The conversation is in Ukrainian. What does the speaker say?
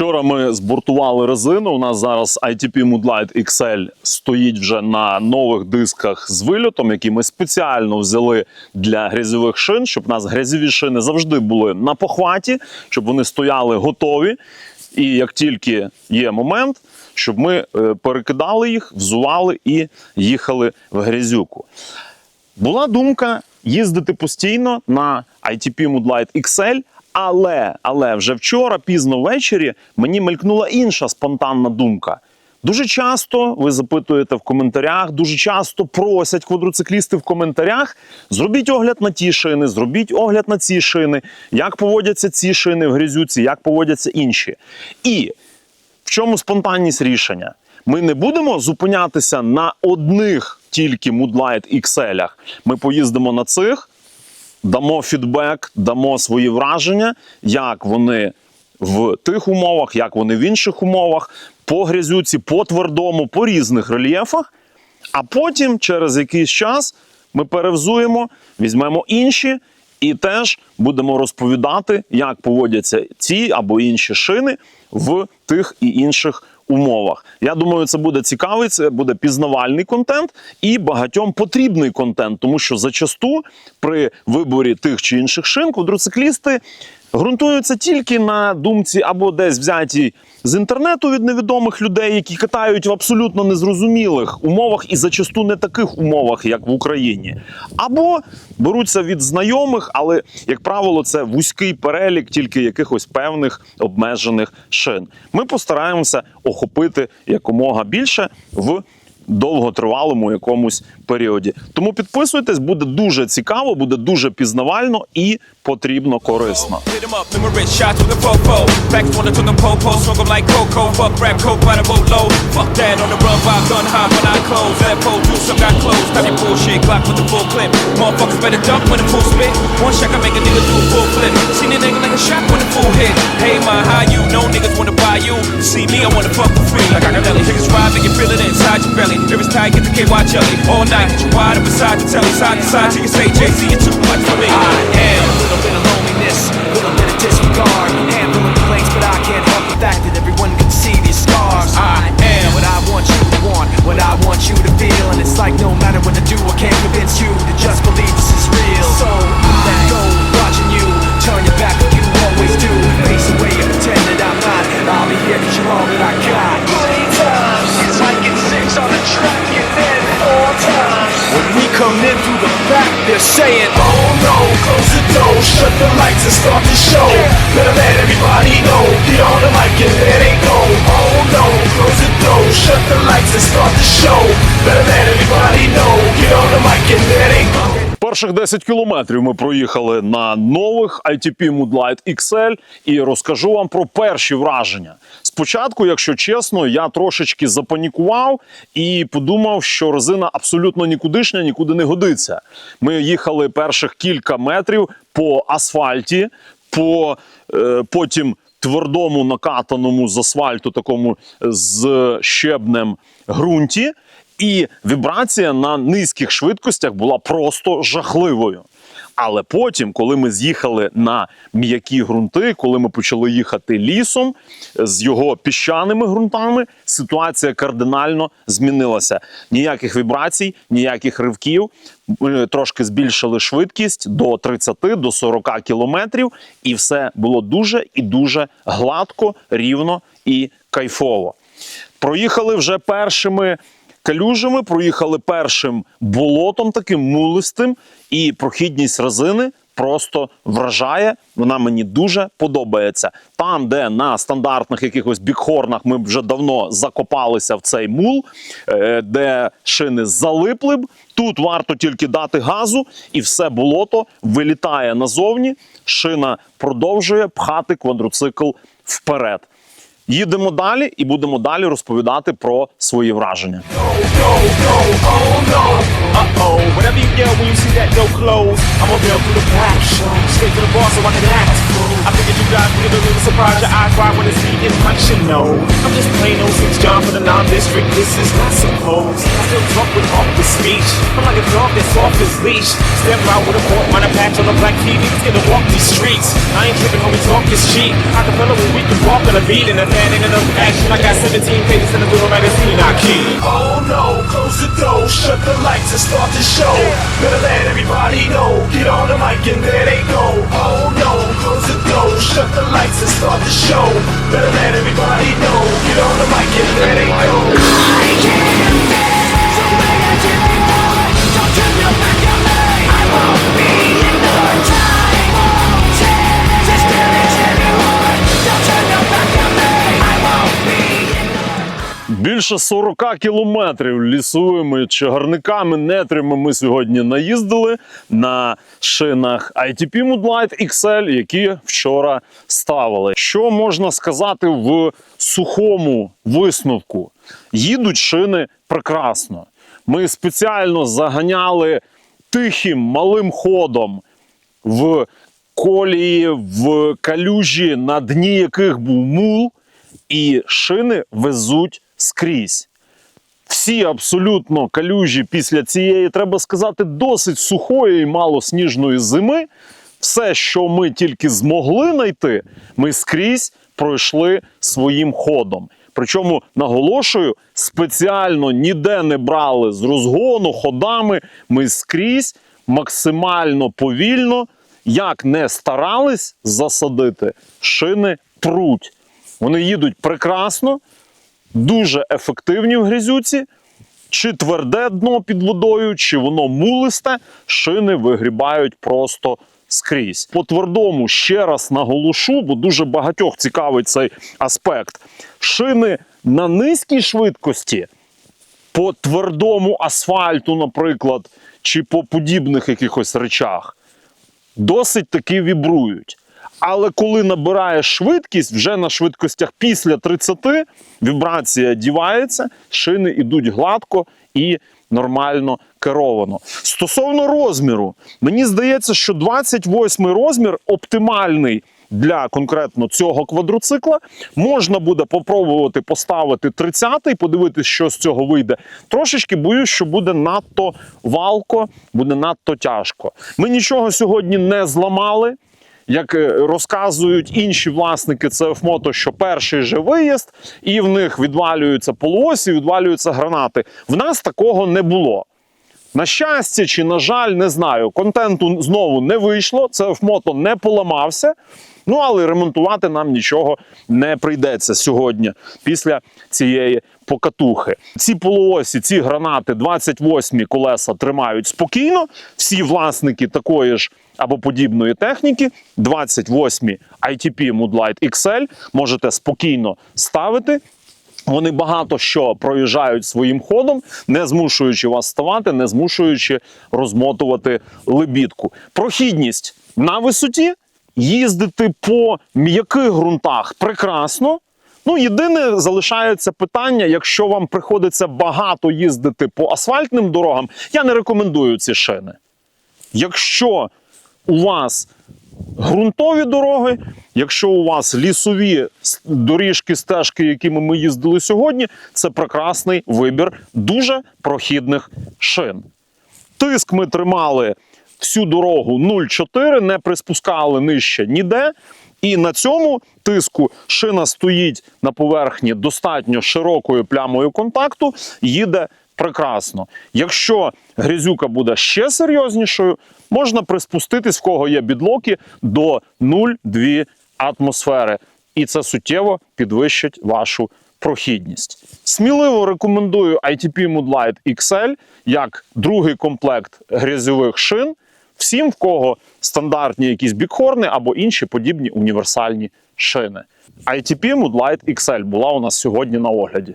Вчора ми збортували резину. У нас зараз ITP Moodlight XL стоїть вже на нових дисках з вильотом, які ми спеціально взяли для грязьових шин, щоб у нас грязьові шини завжди були на похваті, щоб вони стояли готові. І як тільки є момент, щоб ми е, перекидали їх, взували і їхали в грязюку. Була думка їздити постійно на ITP Moodlight XL, але, але вже вчора, пізно ввечері, мені мелькнула інша спонтанна думка. Дуже часто ви запитуєте в коментарях, дуже часто просять квадроциклісти в коментарях: зробіть огляд на ті шини, зробіть огляд на ці шини, як поводяться ці шини в грязюці, як поводяться інші. І в чому спонтанність рішення? Ми не будемо зупинятися на одних тільки Moodlight XL. Ми поїздимо на цих, дамо фідбек, дамо свої враження, як вони в тих умовах, як вони в інших умовах, по грязюці, по твердому, по різних рельєфах. А потім, через якийсь час, ми перевзуємо, візьмемо інші і теж будемо розповідати, як поводяться ці або інші шини в тих і інших умовах. Я думаю, це буде цікавий, це буде пізнавальний контент і багатьом потрібний контент, тому що зачасту при виборі тих чи інших шин квадроциклісти ґрунтуються тільки на думці або десь взятій з інтернету від невідомих людей, які катають в абсолютно незрозумілих умовах і зачасту не таких умовах, як в Україні, або беруться від знайомих, але як правило, це вузький перелік тільки якихось певних обмежених шин. Ми постараємося охопити якомога більше в довготривалому якомусь періоді. Тому підписуйтесь, буде дуже цікаво, буде дуже пізнавально і потрібно корисно. Jelly. All night, get you wide up beside the telly. Side to side, till you say, JC, you're too much for me. When we come in through the back, they're saying, Oh no, close the door, shut the lights and start the show. Better let everybody know, get on the mic and let it go. Oh no, close the door, shut the lights and start the show. Better let everybody know, Перших 10 кілометрів ми проїхали на нових ITP Moodlight XL і розкажу вам про перші враження. Спочатку, якщо чесно, я трошечки запанікував і подумав, що резина абсолютно нікудишня, нікуди не годиться. Ми їхали перших кілька метрів по асфальті, по е, потім твердому накатаному з асфальту, такому з щебнем ґрунті. І вібрація на низьких швидкостях була просто жахливою. Але потім, коли ми з'їхали на м'які ґрунти, коли ми почали їхати лісом з його піщаними ґрунтами, ситуація кардинально змінилася. Ніяких вібрацій, ніяких ривків. Ми трошки збільшили швидкість до 30 до 40 кілометрів, і все було дуже і дуже гладко, рівно і кайфово. Проїхали вже першими калюжами, проїхали першим болотом, таким мулистим, і прохідність резини просто вражає. Вона мені дуже подобається. Там, де на стандартних якихось бікхорнах ми вже давно закопалися в цей мул, е, де шини залипли б. Тут варто тільки дати газу, і все болото вилітає назовні. Шина продовжує пхати квадроцикл вперед. Їдемо далі і будемо далі розповідати про свої враження. Go, go, oh no, You you close, I'ma bail through the back. Straight to the bar so I can act. I figured you guys would a little surprise. Your eyes wide when it's me in my should know. I'm just plain old six John for the non-district. This is not supposed. I still talk with off the speech. I'm like a dog that's off his leash. Step out with a court a patch on a black key. Niggas gonna walk these streets. I ain't tripping, homie, talk is cheap. It when we can walk on a beat and a fan ain't enough action. I got 17 pages in a little magazine I keep. Oh close the door, shut the lights and start the show. Better let everybody know. Get on the mic and there they go. Oh no, close the door, shut the lights and start the show. Better let everybody know. Get on the mic and there they go. Більше 40 кілометрів лісовими чагарниками, нетрями ми сьогодні наїздили на шинах ITP Moodlight XL, які вчора ставили. Що можна сказати в сухому висновку? Їдуть шини прекрасно. Ми спеціально заганяли тихим малим ходом в колії, в калюжі, на дні яких був мул, і шини везуть скрізь. Всі абсолютно калюжі після цієї, треба сказати, досить сухої і малосніжної зими. Все, що ми тільки змогли знайти, ми скрізь пройшли своїм ходом. Причому наголошую, спеціально ніде не брали з розгону ходами. Ми скрізь максимально повільно, як не старались засадити, шини пруть. Вони їдуть прекрасно, дуже ефективні в грязюці. Чи тверде дно під водою, чи воно мулисте, шини вигрібають просто скрізь. По твердому ще раз наголошу, бо дуже багатьох цікавить цей аспект. Шини на низькій швидкості по твердому асфальту, наприклад, чи по подібних якихось речах, досить таки вібрують. Але коли набираєш швидкість, вже на швидкостях після 30 вібрація дівається, шини йдуть гладко і нормально керовано. Стосовно розміру, мені здається, що 28 розмір оптимальний. Для конкретно цього квадроцикла можна буде попробувати поставити 30-й, подивитися, що з цього вийде. Трошечки боюсь, що буде надто валко, буде надто тяжко. Ми нічого сьогодні не зламали. Як е, розказують інші власники CF-Moto, що перший же виїзд, і в них відвалюються полуосі, відвалюються гранати. В нас такого не було. На щастя чи на жаль, не знаю. Контенту знову не вийшло. CF-Moto не поламався. Ну але ремонтувати нам нічого не прийдеться сьогодні після цієї покатухи. Ці полуосі, ці гранати 28 колеса тримають спокійно. Всі власники такої ж або подібної техніки 28 ITP Moodlight XL можете спокійно ставити. Вони багато що проїжджають своїм ходом, не змушуючи вас ставати, не змушуючи розмотувати лебідку. Прохідність на висоті, їздити по м'яких ґрунтах прекрасно. Ну, єдине залишається питання, якщо вам приходиться багато їздити по асфальтним дорогам, я не рекомендую ці шини. Якщо у вас ґрунтові дороги, якщо у вас лісові доріжки, стежки, якими ми їздили сьогодні, це прекрасний вибір дуже прохідних шин. Тиск ми тримали всю дорогу 0,4, не приспускали нижче ніде. І на цьому тиску шина стоїть на поверхні достатньо широкою плямою контакту, їде прекрасно. Якщо грязюка буде ще серйознішою, можна приспуститись, в кого є бідлоки, до 0,2 атмосфери. І це суттєво підвищить вашу прохідність. Сміливо рекомендую ITP Moodlight XL як другий комплект грязьових шин всім, в кого стандартні якісь бікхорни або інші подібні універсальні шини. ITP Moodlight XL була у нас сьогодні на огляді.